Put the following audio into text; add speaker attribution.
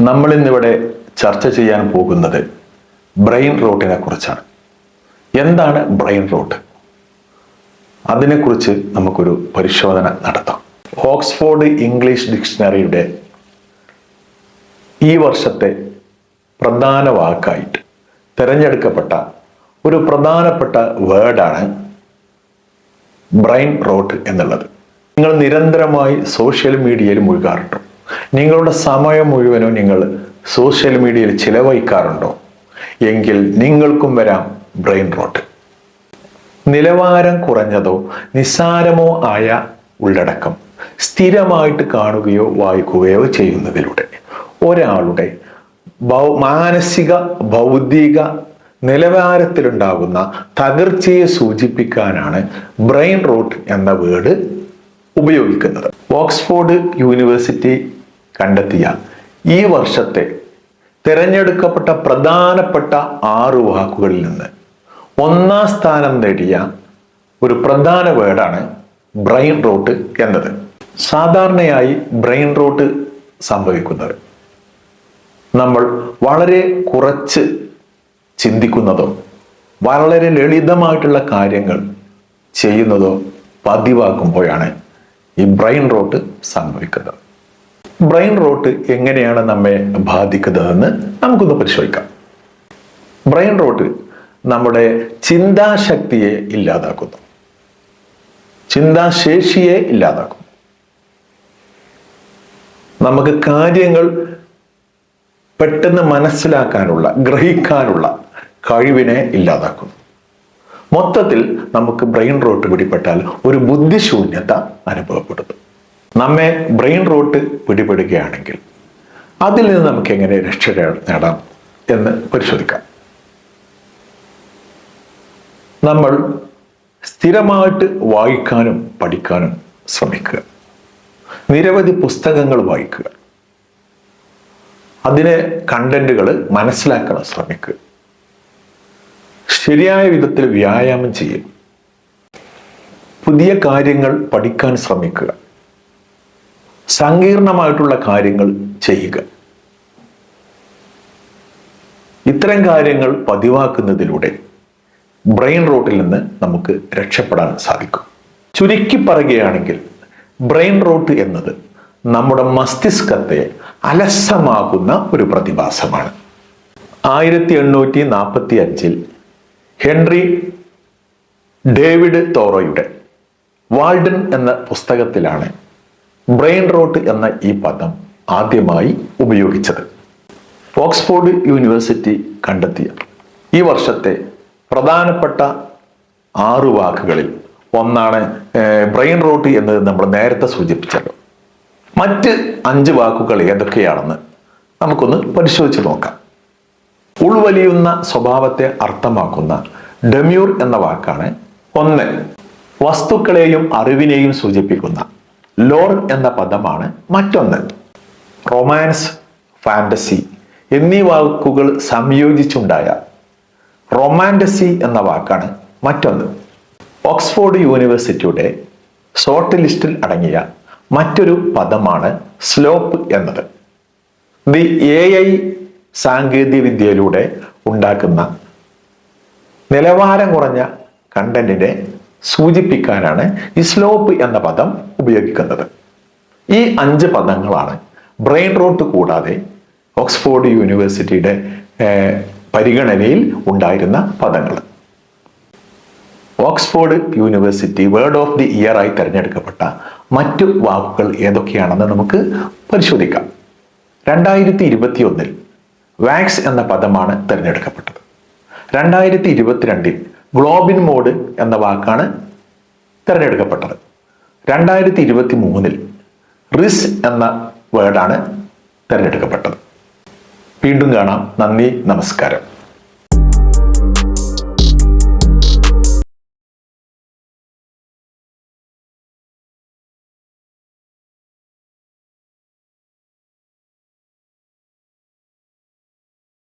Speaker 1: നമ്മൾ ഇന്നിവിടെ ചർച്ച ചെയ്യാൻ പോകുന്നത് ബ്രെയിൻ റോട്ടിനെ കുറിച്ചാണ്. എന്താണ് ബ്രെയിൻ റോട്ട്? അതിനെക്കുറിച്ച് നമുക്കൊരു പരിശോധന നടത്താം. ഓക്സ്ഫോർഡ് ഇംഗ്ലീഷ് ഡിക്ഷണറിയുടെ ഈ വർഷത്തെ പ്രധാന വാക്കായിട്ട് തിരഞ്ഞെടുക്കപ്പെട്ട ഒരു പ്രധാനപ്പെട്ട വേർഡാണ് ബ്രെയിൻ റോട്ട് എന്നുള്ളത്. നിങ്ങൾ നിരന്തരമായി സോഷ്യൽ മീഡിയയിൽ മുഴുകാറുണ്ടോ? നിങ്ങളുടെ സമയം മുഴുവനും നിങ്ങൾ സോഷ്യൽ മീഡിയയിൽ ചിലവഴിക്കാറുണ്ടോ? എങ്കിൽ നിങ്ങൾക്കും വരാം ബ്രെയിൻ റോട്ട്. നിലവാരം കുറഞ്ഞതോ നിസ്സാരമോ ആയ ഉള്ളടക്കം സ്ഥിരമായിട്ട് കാണുകയോ വായിക്കുകയോ ചെയ്യുന്നതിലൂടെ ഒരാളുടെ മാനസിക ബൗദ്ധിക നിലവാരത്തിലുണ്ടാകുന്ന തകർച്ചയെ സൂചിപ്പിക്കാനാണ് ബ്രെയിൻ റോട്ട് എന്ന വേർഡ് ഉപയോഗിക്കുന്നത്. ഓക്സ്ഫോർഡ് യൂണിവേഴ്സിറ്റി കണ്ടെത്തിയ ഈ വർഷത്തെ തിരഞ്ഞെടുക്കപ്പെട്ട പ്രധാനപ്പെട്ട ആറ് വാക്കുകളിൽ നിന്ന് ഒന്നാം സ്ഥാനം നേടിയ ഒരു പ്രധാന വേർഡാണ് ബ്രെയിൻ റോട്ട് എന്നത്. സാധാരണയായി ബ്രെയിൻ റോട്ട് സംഭവിക്കുന്നത്. നമ്മൾ വളരെ കുറച്ച് ചിന്തിക്കുന്നതോ വളരെ ലളിതമായിട്ടുള്ള കാര്യങ്ങൾ ചെയ്യുന്നതോ പതിവാക്കുമ്പോഴാണ് ഈ ബ്രെയിൻ റോട്ട് സംഭവിക്കുന്നത്. ബ്രെയിൻ റോട്ട് എങ്ങനെയാണ് നമ്മെ ബാധിക്കുന്നതെന്ന് നമുക്കൊന്ന് പരിശോധിക്കാം. ബ്രെയിൻ റോട്ട് നമ്മുടെ ചിന്താശക്തിയെ ഇല്ലാതാക്കുന്നു. ചിന്താശേഷിയെ ഇല്ലാതാക്കുന്നു. നമുക്ക് കാര്യങ്ങൾ പെട്ടെന്ന് മനസ്സിലാക്കാനുള്ള ഗ്രഹിക്കാനുള്ള കഴിവിനെ ഇല്ലാതാക്കുന്നു. മൊത്തത്തിൽ നമുക്ക് ബ്രെയിൻ റോട്ട് പിടിപ്പെട്ടാൽ ഒരു ബുദ്ധിശൂന്യത അനുഭവപ്പെടുന്നു. നമ്മെ ബ്രെയിൻ റോട്ട് പിടിപെടുകയാണെങ്കിൽ അതിൽ നിന്ന് നമുക്ക് എങ്ങനെ രക്ഷ നേടാം എന്ന് പരിശോധിക്കാം. നമ്മൾ സ്ഥിരമായിട്ട് വായിക്കാനും പഠിക്കാനും ശ്രമിക്കുക. നിരവധി പുസ്തകങ്ങൾ വായിക്കുക. അതിലെ കണ്ടന്റുകൾ മനസ്സിലാക്കാൻ ശ്രമിക്കുക. ശരിയായ വിധത്തിൽ വ്യായാമം ചെയ്യും പുതിയ കാര്യങ്ങൾ പഠിക്കാൻ ശ്രമിക്കുക. സങ്കീർണമായിട്ടുള്ള കാര്യങ്ങൾ ചെയ്യുക. ഇത്തരം കാര്യങ്ങൾ പതിവാക്കുന്നതിലൂടെ ബ്രെയിൻ റോട്ടിൽ നിന്ന് നമുക്ക് രക്ഷപ്പെടാൻ സാധിക്കും. ചുരുക്കി പറയുകയാണെങ്കിൽ ബ്രെയിൻ റോട്ട് എന്നത് നമ്മുടെ മസ്തിഷ്കത്തെ അലസമാകുന്ന ഒരു പ്രതിഭാസമാണ്. ആയിരത്തി എണ്ണൂറ്റി നാൽപ്പത്തി അഞ്ചിൽ ഹെൻറി ഡേവിഡ് തോറോയുടെ വാൾഡൻ എന്ന പുസ്തകത്തിലാണ് ബ്രെയിൻ റോട്ട് എന്ന ഈ പദം ആദ്യമായി ഉപയോഗിച്ചത്. ഓക്സ്ഫോർഡ് യൂണിവേഴ്സിറ്റി കണ്ടെത്തിയ ഈ വർഷത്തെ പ്രധാനപ്പെട്ട ആറു വാക്കുകളിൽ ഒന്നാണ് ബ്രെയിൻ റോട്ട് എന്നത് നമ്മൾ നേരത്തെ സൂചിപ്പിച്ചല്ലോ. മറ്റ് അഞ്ച് വാക്കുകൾ ഏതൊക്കെയാണെന്ന് നമുക്കൊന്ന് പരിശോധിച്ച് നോക്കാം. ഉൾവലിയുന്ന സ്വഭാവത്തെ അർത്ഥമാക്കുന്ന ഡെമ്യൂർ എന്ന വാക്കാണ് ഒന്ന്. വസ്തുക്കളെയും അറിവിനെയും സൂചിപ്പിക്കുന്ന ലോർ എന്ന പദമാണ് മറ്റൊന്ന്. റൊമാൻസ് ഫാന്റസി എന്നീ വാക്കുകൾ സംയോജിച്ചുണ്ടായ റൊമാന്റസി എന്ന വാക്കാണ് മറ്റൊന്ന്. ഓക്സ്ഫോർഡ് യൂണിവേഴ്സിറ്റിയുടെ ഷോർട്ട് ലിസ്റ്റിൽ അടങ്ങിയ മറ്റൊരു പദമാണ് സ്ലോപ്പ് എന്നത്. ദി എ ഐ സാങ്കേതിക വിദ്യയിലൂടെ ഉണ്ടാക്കുന്ന നിലവാരം കുറഞ്ഞ കണ്ടന്റിനെ സൂചിപ്പിക്കാനാണ് ഈ സ്ലോപ്പ് എന്ന പദം ഉപയോഗിക്കുന്നത്. ഈ അഞ്ച് പദങ്ങളാണ് ബ്രെയിൻ റോട്ട് കൂടാതെ ഓക്സ്ഫോർഡ് യൂണിവേഴ്സിറ്റിയുടെ പരിഗണനയിൽ ഉണ്ടായിരുന്ന പദങ്ങൾ. Oxford university word of the year ആയി തിരഞ്ഞെടുക്കപ്പെട്ട മറ്റു വാക്കുകൾ ഏതൊക്കെയാണെന്ന് നമുക്ക് പരിശോധിക്കാം. രണ്ടായിരത്തി ഇരുപത്തി ഒന്നിൽ വാക്സ് എന്ന പദമാണ് തിരഞ്ഞെടുക്കപ്പെട്ടത്. രണ്ടായിരത്തി ഇരുപത്തിരണ്ടിൽ ഗ്ലോബിൻ മോഡ് എന്ന വാക്കാണ് തിരഞ്ഞെടുക്കപ്പെട്ടത്. രണ്ടായിരത്തി ഇരുപത്തി മൂന്നിൽ റിസ് എന്ന വേർഡാണ് തിരഞ്ഞെടുക്കപ്പെട്ടത്. വീണ്ടും കാണാം. നന്ദി നമസ്കാരം.